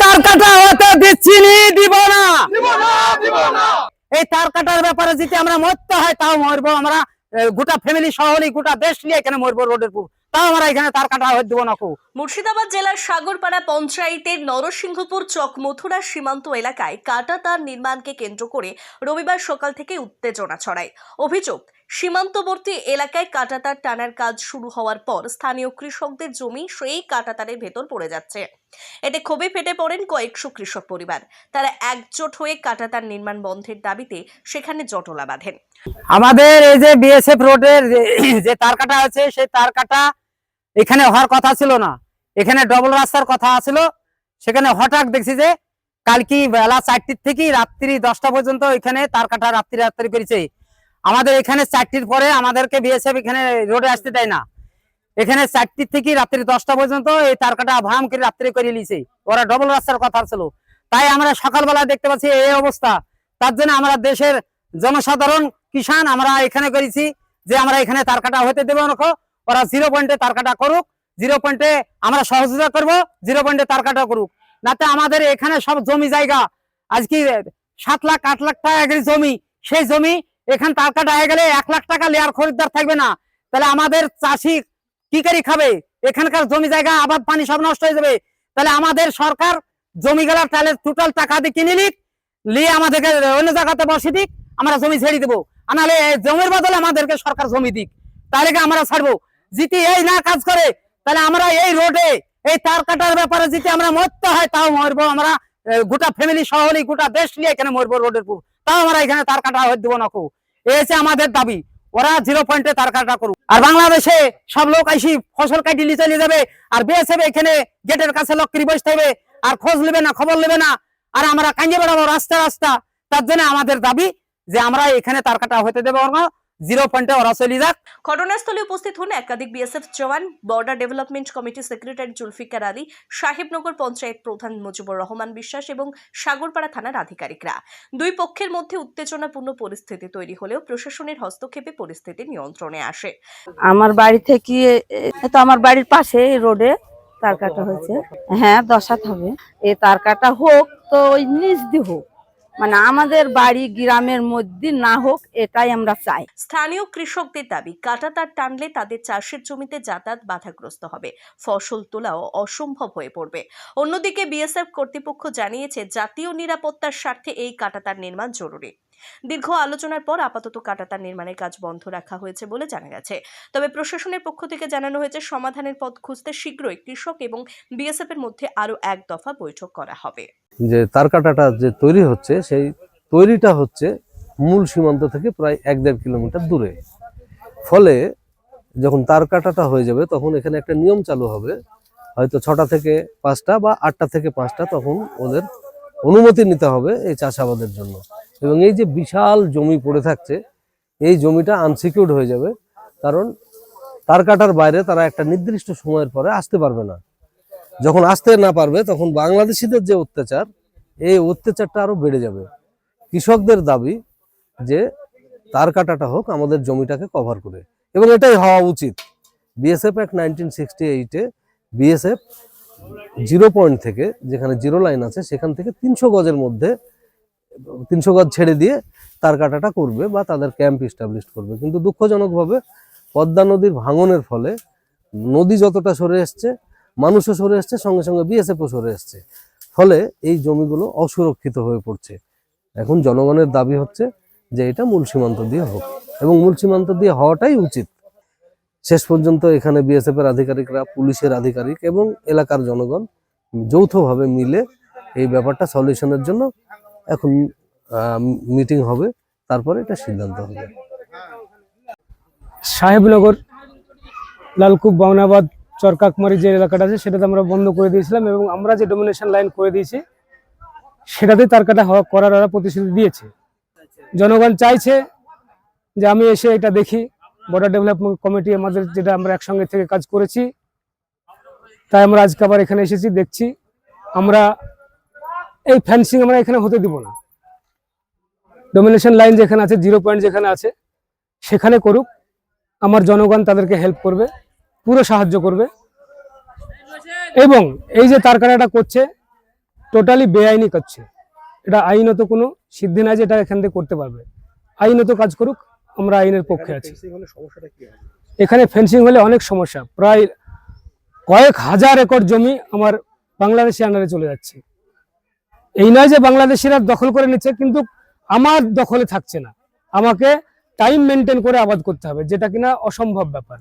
তার কাটা হতে দিচ্ছি নি দিব না। এই তার কাটার ব্যাপারে যদি আমরা মরতে হয় তাও মরবো আমরা। গোটা ফ্যামিলি সহ গোটা দেশ নিয়ে এখানে মরবো রোডের উপর আমরা এখানে তার কাটা হতে দিব না মুর্শিদাবাদ জেলার সাগরপাড়া পঞ্চায়েতের নরসিংহপুর চক মথুরা সীমান্ত এলাকায় কাটা তার নির্মাণকে কেন্দ্র করে রবিবার সকাল থেকে উত্তেজনা ছড়ায়। অভিযোগ সীমান্তবর্তী এলাকায় কাটাতার টানার কাজ শুরু হওয়ার পর স্থানীয় কৃষকদের জমি সেই কাটাতারের ভেতর পড়ে যাচ্ছে। এতে ক্ষোভে ফেটে পড়েন কয়েকশো কৃষক পরিবার। তারা একজোট হয়ে কাটাতার নির্মাণ বন্ধের দাবিতে সেখানে জটলা বাঁধেন। আমাদের এই যে বিএসএফ রোডের যে তার কাটা আছে সেই তার কাটা এখানে হওয়ার কথা ছিল না। এখানে ডবল রাস্তার কথা ছিল সেখানে হঠাৎ দেখছি যে, কালকে বেলা চারটির থেকে রাত্রি দশটা পর্যন্ত এখানে তার কাটা রাত্রি রাত্রি করেছে। আমাদের এখানে চারটির পরে আমাদেরকে বিএসএফ এখানে রোডে আসতে দেয় না। এখানে চারটির থেকে রাত্রি দশটা পর্যন্ত এই তার কাটা ভাম করে রাত্রি করে নিয়েছে। ওরা ডবল রাস্তার কথা ছিল। তাই আমরা সকালবেলা দেখতে পাচ্ছি এই অবস্থা। তার জন্য আমরা দেশের জনসাধারণ কিষান আমরা এখানে করেছি যে আমরা এখানে তার কাটা হতে দেবো ওরা জিরো পয়েন্টে তার কাটা করুক জিরো পয়েন্টে আমরা সহযোগিতা করব জিরো পয়েন্টে তার কাটা করুক। নাতে আমাদের এখানে সব জমি জায়গা আজকে সাত লাখ, আট লাখ টাকা জমি, সেই জমি এখান তার কাটা হয়ে গেলে এক লাখ টাকা লেয়ার খরিদ্দার থাকবে না। তাহলে আমাদের চাষি কি করে খাবে? এখানকার জমি জায়গা, আবাদ পানি সব নষ্ট হয়ে যাবে। তাহলে আমাদের সরকার জমি গেলার তাহলে টোটাল টাকা দিয়ে কিনে নিক, নিয়ে আমাদেরকে অন্য জায়গাতে বসে দিক, আমরা জমি ছেড়ে দেবো। নাহলে জমির বদলে আমাদেরকে সরকার জমি দিক। তাহলে আমরা ছাড়বো? যদি এই না কাজ করে, তাহলে আমরা এই রোডে, এই তার কাটার ব্যাপারে যদি আমরা মরতে হয়, তাও মরবো আমরা গোটা ফ্যামিলি সহ গোটা দেশ নিয়ে এখানে মরবো রোডের উপর তাও আমরা এখানে তার কাটা হতে দেবো না খুব। এই হচ্ছে আমাদের দাবি। ওরা জিরো পয়েন্টে তার কাটা করুক। আর বাংলাদেশে সব লোক আইসি ফসল কাটি নিয়ে চলে যাবে, আর বিএসএফ এখানে গেটের কাছে লোক করে বসতে হবে, আর খোঁজ নেবে না, খবর নেবে না। আর আমরা কাঞ্জে বেড়াবো রাস্তা রাস্তা। তার জন্য আমাদের দাবি যে আমরা এখানে তার কাটা হতে দেবো জিরো পয়েন্টে ওরা চলে যাক। ঘটনাস্থলে উপস্থিত হন একাধিক বিএসএফ জওয়ান বর্ডার ডেভেলপমেন্ট কমিটির সেক্রেটারি জুলফিকার আলী সাহেবনগর পঞ্চায়েত প্রধান মুজিবুর রহমান বিশ্বাস এবং সাগরপাড়া থানার আধিকারিকরা। দুই পক্ষের মধ্যে উত্তেজনাপূর্ণ পরিস্থিতি তৈরি হলেও প্রশাসনের হস্তক্ষেপে পরিস্থিতি নিয়ন্ত্রণে আসে। আমার বাড়ি থেকে তো আমার বাড়ির পাশে এই রোডে তার কাটা হয়েছে। হ্যাঁ দশাত হবে। এ তার কাটা হোক তো ওই নিচ দিয়ে হোক। মানে আমাদের বাড়ি গ্রামের মধ্যে না হোক, এটাই আমরা চাই। স্থানীয় কৃষকদের দাবি, কাটাতার টানলে তাদের চাষের জমিতে যাতায়াত বাধাগ্রস্ত হবে। ফসল তোলাও অসম্ভব হয়ে পড়বে। অন্যদিকে বিএসএফ কর্তৃপক্ষ জানিয়েছে, জাতীয় নিরাপত্তার স্বার্থে এই কাটাতার নির্মাণ জরুরি। দীর্ঘ আলোচনার পর আপাতত কাটাতার নির্মাণের কাজ বন্ধ রাখা হয়েছে বলে জানা গেছে। তবে প্রশাসনের পক্ষ থেকে জানানো হয়েছে, সমাধানের পথ খুঁজতে শীঘ্রই কৃষক এবং বিএসএফ এর মধ্যে আরও এক দফা বৈঠক করা হবে। যে তার কাটাটা যে তৈরি হচ্ছে, সেই তৈরিটা হচ্ছে মূল সীমান্ত থেকে প্রায় এক দেড় কিলোমিটার দূরে। ফলে যখন তার কাটাটা হয়ে যাবে, তখন এখানে একটা নিয়ম চালু হবে। হয়তো ছটা থেকে পাঁচটা বা আটটা থেকে পাঁচটা তখন ওদের অনুমতি নিতে হবে এই চাষাবাদের জন্য। এবং এই যে বিশাল জমি পড়ে থাকছে, এই জমিটা আনসিকিউর্ড হয়ে যাবে। কারণ তার কাটার বাইরে তারা একটা নির্দিষ্ট সময়ের পরে আসতে পারবে না। যখন আসতে না পারবে, তখন বাংলাদেশিদের যে অত্যাচার, এই অত্যাচারটা আরও বেড়ে যাবে। কৃষকদের দাবি যে তার কাটাটা হোক, আমাদের জমিটাকে কভার করে। এবং এটাই হওয়া উচিত। বিএসএফ অ্যাক্ট নাইনটিন সিক্সটি এইটে বিএসএফ জিরো পয়েন্ট থেকে, যেখানে জিরো লাইন আছে, সেখান থেকে তিনশো গজের মধ্যে তিনশো গজ ছেড়ে দিয়ে তার কাটাটা করবে বা তাদের ক্যাম্প ইস্টাবলিশ করবে। কিন্তু দুঃখজনকভাবে পদ্মা নদীর ভাঙনের ফলে নদী যতটা সরে এসছে, মানুষও সরে এসছে, সঙ্গে সঙ্গে বিএসএফও সরে এসছে। ফলে এই জমিগুলো অসুরক্ষিত হয়ে পড়ছে। এখন জনগণের দাবি হচ্ছে যে এটা মূল সীমান্ত দিয়ে হোক। এবং মূল সীমান্ত দিয়ে হওয়াটাই উচিত। শেষ পর্যন্ত এখানে বিএসএফ এর আধিকারিকরা, পুলিশের আধিকারিক এবং এলাকার জনগণ যৌথভাবে মিলে এই ব্যাপারটা সলিউশনের জন্য এখন মিটিং হবে, তারপরে এটা সিদ্ধান্ত হবে। সাহেবনগর, লালকুপ বাউনাবাদ চরকাকমারি যে এলাকাটা আছে, সেটাতে আমরা বন্ধ করে দিয়েছিলাম এবং আমরা যে ডোমিনেশন লাইন করে দিয়েছি সেটাতে তার কাটা হওয়া করার ওরা প্রতিশ্রুতি দিয়েছে। জনগণ চাইছে যে আমি এসে এটা দেখি বর্ডার ডেভেলপমেন্ট কমিটি আমাদের যেটা আমরা একসঙ্গে থেকে কাজ করেছি, তাই আমরা আজকে আবার এখানে এসেছি, দেখছি। আমরা এই ফেন্সিং আমরা এখানে হতে দিব না। ডোমিনেশন লাইন যেখানে আছে জিরো পয়েন্ট যেখানে আছে সেখানে করুক। আমার জনগণ তাদেরকে হেল্প করবে পুরো সাহায্য করবে। এবং এই যে তার কাটাটা করছে টোটালি বেআইনি করছে। এটা আইনত কোনো সিদ্ধি নাই যে এটা এখান থেকে করতে পারবে। আইনত কাজ করুক আমরা আইনের পক্ষে আছি। এখানে ফেন্সিং হলে অনেক সমস্যা। প্রায় কয়েক হাজার একর জমি আমার বাংলাদেশি আন্ডারে চলে যাচ্ছে। এই নয় যে বাংলাদেশিরা দখল করে নিচ্ছে, কিন্তু আমার দখলে থাকছে না। আমাকে টাইম মেনটেন করে আবাদ করতে হবে, যেটা কিনা অসম্ভব ব্যাপার।